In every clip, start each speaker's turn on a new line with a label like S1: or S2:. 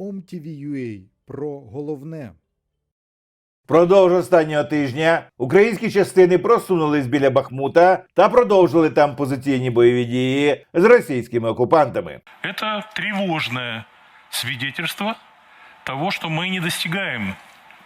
S1: OMTV.ua про головне.
S2: Впродовж останнього тижня українські частини просунулись біля Бахмута та продовжили там позиційні бойові дії з російськими окупантами.
S3: Это тревожное свидетельство того, что мы не достигаем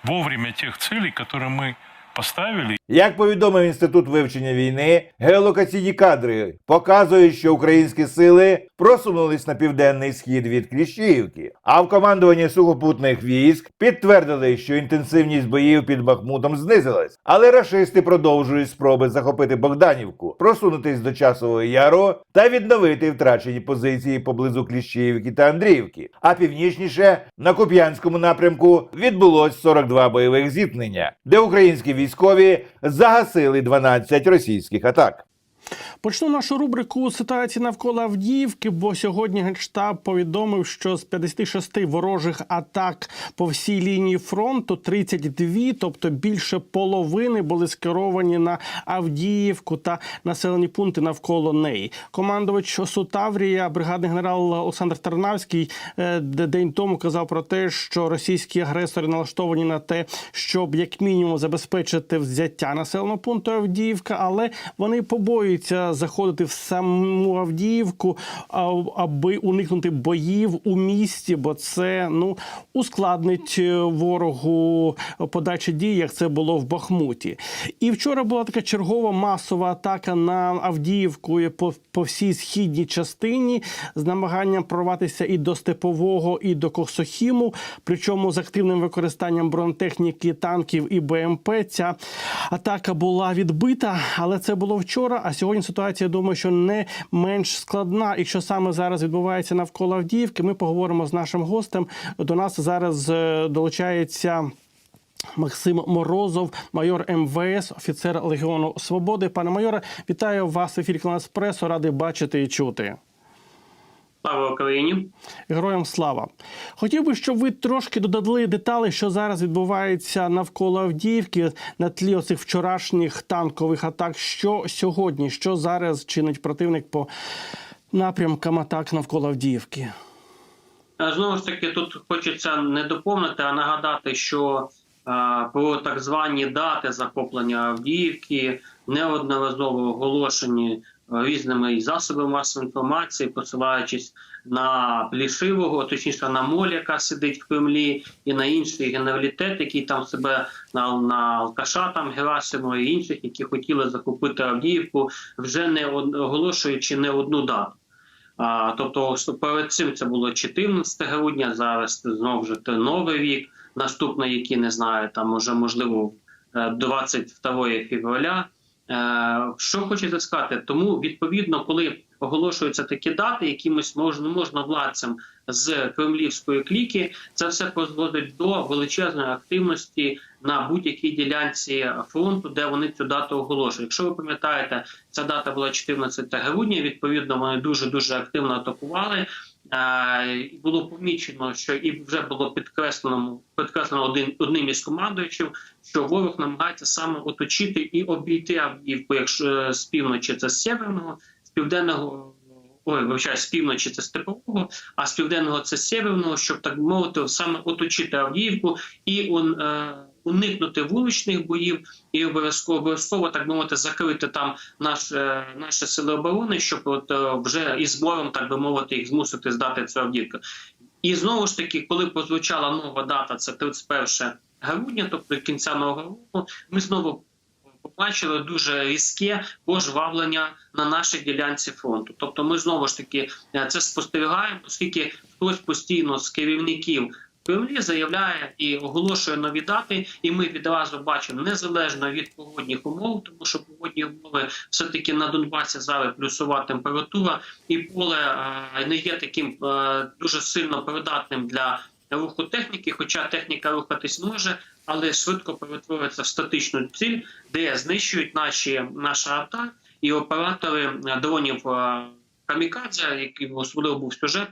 S3: вовремя тех целей, которые мы поставили.
S2: Як повідомив інститут вивчення війни, геолокаційні кадри показують, що українські сили просунулись на південний схід від Кліщіївки. А в командуванні сухопутних військ підтвердили, що інтенсивність боїв під Бахмутом знизилась, але рашисти продовжують спроби захопити Богданівку, просунутись до часового яру та відновити втрачені позиції поблизу Кліщіївки та Андріївки. А північніше на Куп'янському напрямку відбулось 42 бойових зіткнення, де українські військові загасили 12 російських атак.
S4: Почну нашу рубрику ситуації навколо Авдіївки, бо сьогодні Генштаб повідомив, що з 56 ворожих атак по всій лінії фронту 32, тобто більше половини, були скеровані на Авдіївку та населені пункти навколо неї. Командувач Сутаврія, бригадний генерал Олександр Тарнавський, е, день тому казав про те, що російські агресори налаштовані на те, щоб як мінімум забезпечити взяття населеного пункту Авдіївка, але вони побоюються заходити в саму Авдіївку, аби уникнути боїв у місті, бо це ну ускладнить е, ворогу подачі дій, як це було в Бахмуті. І вчора була така чергова масова атака на Авдіївку по, по всій східній частині з намаганням прорватися і до Степового, і до Коксохіму, причому з активним використанням бронетехніки, танків і БМП. Ця атака була відбита, але це було вчора. А сьогодні ситуація, я думаю, що не менш складна. І що саме зараз відбувається навколо Авдіївки, ми поговоримо з нашим гостем. До нас зараз е, долучається. Максим Морозов, майор МВС, офіцер Легіону Свободи. Пане майоре, вітаю вас в ефірі «Клан Еспресо. Радий бачити і чути.
S5: Слава Україні!
S4: Героям слава! Хотів би, щоб ви трошки додали деталі, що зараз відбувається навколо Авдіївки на тлі оцих вчорашніх танкових атак. Що сьогодні, що зараз чинить противник по напрямкам атак навколо Авдіївки?
S5: Е, Знову ж таки, тут хочеться не доповнити, а нагадати, що е, про так звані дати захоплення Авдіївки неодноразово оголошені різними засобами масової інформації, посилаючись на Плішивого, точніше на Моль, яка сидить в Кремлі, і на інший генералітет, який там себе на, на Алкаша, там Герасимова і інших, які хотіли захопити Авдіївку, вже не оголошуючи не одну дату. А, тобто перед цим це було 14 грудня, зараз знову те новий рік, наступний, який не знаю, там може можливо е, 22 февраля. Е, Що хочете сказати? Тому відповідно, коли оголошуються такі дати, якимось можна можновладцям з кремлівської кліки, це все призводить до величезної активності на будь-якій ділянці фронту, де вони цю дату оголошують. Якщо ви пам'ятаєте, ця дата була 14 грудня. Відповідно, вони дуже дуже активно атакували. Було помічено, що і вже було підкреслено підкреслено один одним із командуючих, що ворог намагається саме оточити і обійти Авдіївку, якщо е, з півночі це з северного, з південного. Ой, вибачаю, з півночі це степового, а з південного це з северного, щоб так мовити, саме оточити Авдіївку і он, е, уникнути вуличних боїв, і обов'язково обов'язково так би мовити закрити там наш, е, наші сили оборони, щоб от е, вже із збором, так би мовити, їх змусити здати цю Авдіївку. І знову ж таки, коли прозвучала нова дата, це 31 грудня, тобто кінця нового року, ми знову побачили дуже різке пожвавлення на нашій ділянці фронту. Тобто, ми знову ж таки е, це спостерігаємо, оскільки хтось постійно з керівників. Кремлі заявляє і оголошує нові дати, і ми відразу бачимо незалежно від погодних умов, тому що погодні умови все таки на Донбасі зараз плюсова температура, і поле е, не є таким е, дуже сильно придатним для руху техніки, хоча техніка рухатись може, але швидко перетворюється в статичну ціль, де знищують наші наша арта і оператори е, дронів Камікадзе, який особливо був сюжет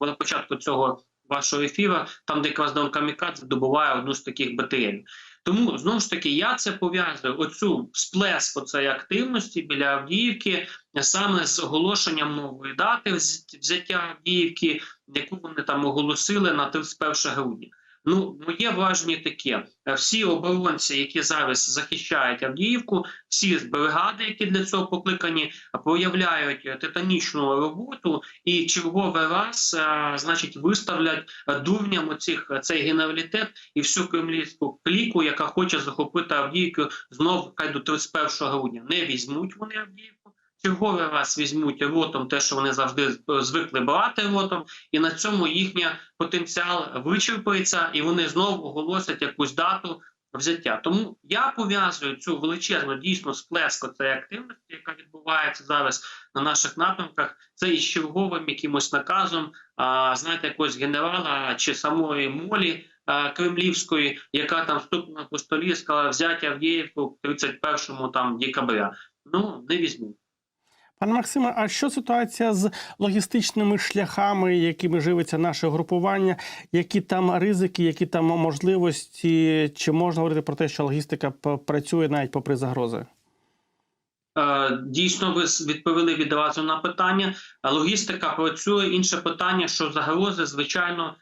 S5: на початку цього вашого ефіру, там де якраз дрон Камікадзе добуває одну з таких батарей. Тому знову ж таки я це пов'язую оцю сплеск оцеї активності біля Авдіївки саме з оголошенням нової дати вз- взяття Авдіївки, яку вони там оголосили на 31 грудня. Ну, моє враження таке: всі оборонці, які зараз захищають Авдіївку, всі бригади, які для цього покликані, проявляють е, титанічну роботу і черговий раз, е, значить, виставлять дурням оцих е, цей генералітет і всю кремлівську кліку, яка хоче захопити Авдіївку знов хай до 31 грудня. Не візьмуть вони Авдіївку. Черговий раз візьмуть ротом те, що вони завжди е, звикли брати ротом, і на цьому їхній потенціал вичерпується, і вони знову оголосять якусь дату взяття. Тому я пов'язую цю величезну дійсно сплеску цієї активності, яка відбувається зараз на наших напрямках, це із черговим якимось наказом, а, знаєте, якогось генерала чи самої молі. Кремлівської, яка там стукнула по столі, сказала взяття в Авдіївку 31 там декабря. Ну не візьму.
S4: Пане Максиме, а що ситуація з логістичними шляхами, якими живиться наше групування? Які там ризики, які там можливості? Чи можна говорити про те, що логістика працює навіть попри загрози?
S5: Е, Дійсно, ви відповіли відразу на питання. Логістика працює. Інше питання, що загрози, звичайно,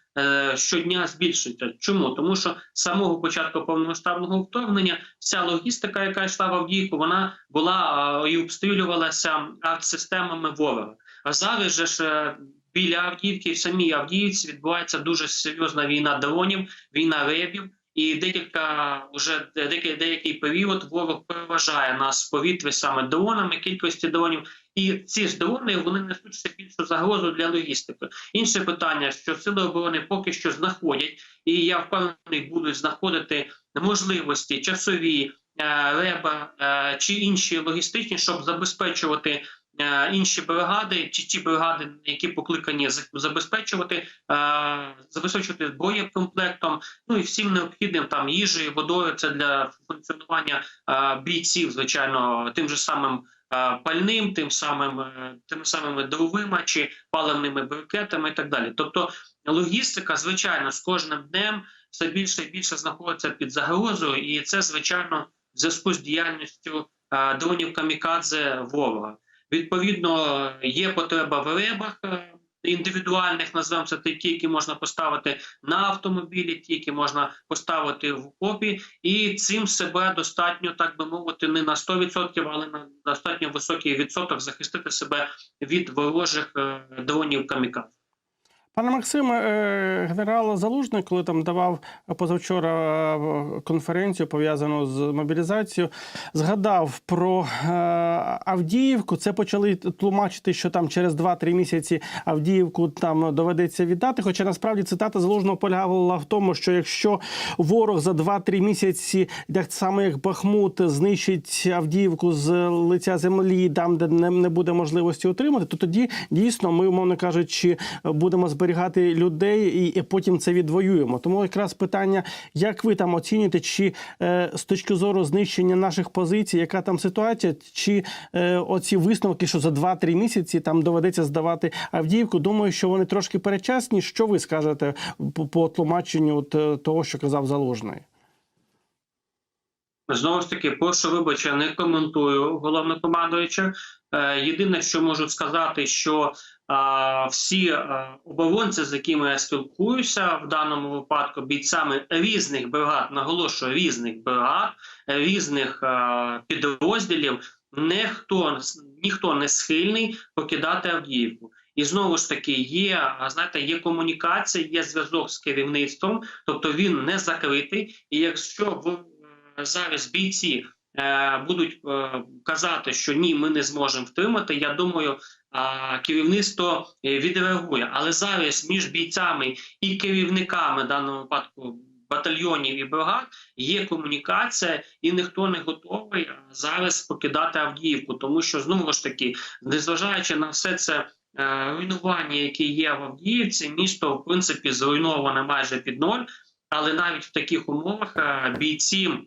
S5: щодня збільшуються. Чому? Тому що з самого початку повномасштабного вторгнення вся логістика, яка йшла в Авдіївку, вона була е, і обстрілювалася артсистемами ворога. А зараз же ж е, біля Авдіївки, в самій Авдіївці відбувається дуже серйозна війна дронів, війна ребів. І декілька вже деякий, деякий період ворог переважає нас в повітрі саме дронами, кількості дронів. І ці ж дрони вони несуть ще більшу загрозу для логістики. Інше питання, що сили оборони поки що знаходять, і я впевнений, будуть знаходити можливості часові, е, реба е, чи інші логістичні, щоб забезпечувати. е, Інші бригади, чи ті бригади, які покликані забезпечувати, забезпечувати боєкомплектом, ну і всім необхідним там їжею, водою. Це для функціонування бійців, звичайно, тим же самим пальним, тим самим тим тими самими дровима чи паливними брикетами і так далі. Тобто логістика, звичайно, з кожним днем все більше і більше знаходиться під загрозою, і це звичайно в зв'язку з діяльністю е, дронів камікадзе ворога. Відповідно, є потреба в ребах. Індивідуальних називаємо це ті, які можна поставити на автомобілі, ті, які можна поставити в копі, і цим себе достатньо, так би мовити, не на 100%, але на достатньо високий відсоток захистити себе від ворожих е, дронів камікадзе.
S4: Пане Максиме, е, генерал Залужний, коли там давав позавчора е, конференцію пов'язану з мобілізацією, згадав про е, Авдіївку. Це почали тлумачити, що там через 2-3 місяці Авдіївку там доведеться віддати. Хоча насправді цитата Залужного полягала в тому, що якщо ворог за 2-3 місяці, так само як Бахмут, знищить Авдіївку з лиця землі, там де не, не буде можливості отримати, то тоді дійсно ми, умовно кажучи, будемо зберігати людей і, потім це відвоюємо. Тому якраз питання, як ви там оцінюєте, чи е, з точки зору знищення наших позицій, яка там ситуація, чи е, оці висновки, що за 2-3 місяці там доведеться здавати Авдіївку, думаю, що вони трошки перечасні. Що ви скажете по, тлумаченню е, того, що казав Залужний?
S5: Знову ж таки, прошу вибачення, не коментую головнокомандуюча. Єдине, що можу сказати, що всі оборонці, з якими я спілкуюся в даному випадку, бійцями різних бригад, наголошую, різних бригад, різних підрозділів, ніхто, ніхто не схильний покидати Авдіївку. І знову ж таки, є знаєте, є комунікація, є зв'язок з керівництвом, тобто він не закритий. І якщо в е, зараз бійці е, будуть е, казати, що ні, ми не зможемо втримати. Я думаю, керівництво е, відреагує. Але зараз між бійцями і керівниками в даному випадку батальйонів і бригад є комунікація, і ніхто не готовий е, зараз покидати Авдіївку, тому що знову ж таки, незважаючи на все це. е, Руйнування, які є в Авдіївці, місто в принципі зруйноване майже під ноль, але навіть в таких умовах е, ну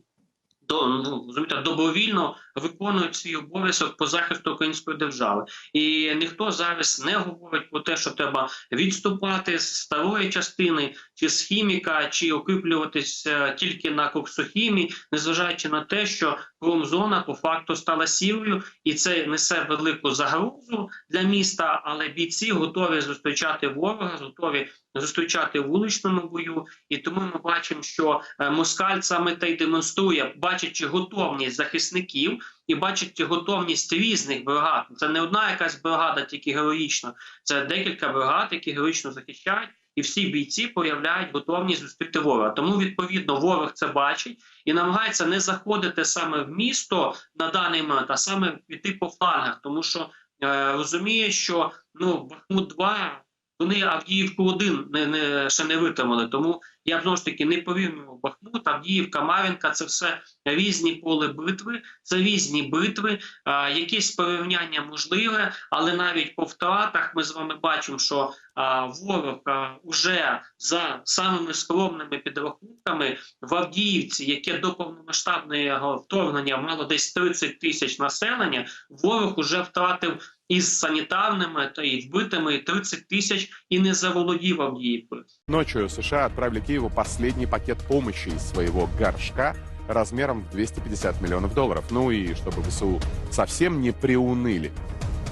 S5: розумієте, добровільно виконують свій обов'язок по захисту української держави, і ніхто зараз не говорить про те, що треба відступати з старої частини, чи з хіміка, чи укріплюватися тільки на коксохімії, незважаючи на те, що промзона по факту стала сірою, і це несе велику загрозу для міста. Але бійці готові зустрічати ворога, готові зустрічати в вуличному бою. І тому ми бачимо, що е, москаль саме те й демонструє, бачачи готовність захисників і бачачи готовність різних бригад. Це не одна якась бригада, тільки героїчна. Це декілька бригад, які героїчно захищають. І всі бійці проявляють готовність зустріти ворога. Тому відповідно ворог це бачить і намагається не заходити саме в місто на даний момент, а саме піти по флангах, тому що е, розуміє, що ну Бахмут 2 вони Авдіївку один не, не ще не витримали. Тому я знову ж таки не порівнював Бахмут, Авдіївка, Мар'їнка це все різні поле битви, це різні битви. А, якісь порівняння можливе, але навіть по втратах ми з вами бачимо, що а, ворог а, уже за самими скромними підрахунками в Авдіївці, яке до повномасштабного вторгнення мало десь 30 тисяч населення, ворог уже втратив із санітарними та і вбитими і 30 тисяч і не заволодів Авдіївкою.
S1: Ночью США отправили Киеву последний пакет помощи из своего горшка размером в 250 миллионов долларов. Ну и чтобы ВСУ совсем не приуныли.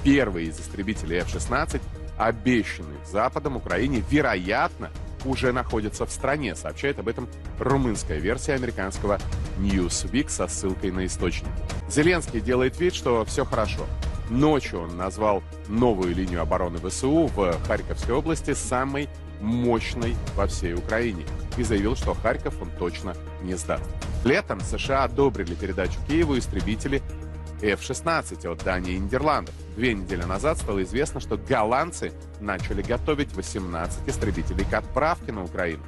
S1: Первый из истребителей F-16, обещанный Западом Украине, вероятно, уже находится в стране. Сообщает об этом румынская версия американского Newsweek со ссылкой на источник. Зеленский делает вид, что все хорошо. Ночью он назвал новую линию обороны ВСУ в Харьковской области самой мощной во всей Украине и заявил, что Харьков он точно не сдаст. Летом США одобрили передачу Киеву истребители F-16 от Дании и Нидерландов. Две недели назад стало известно, что голландцы начали готовить 18 истребителей к отправке на Украину.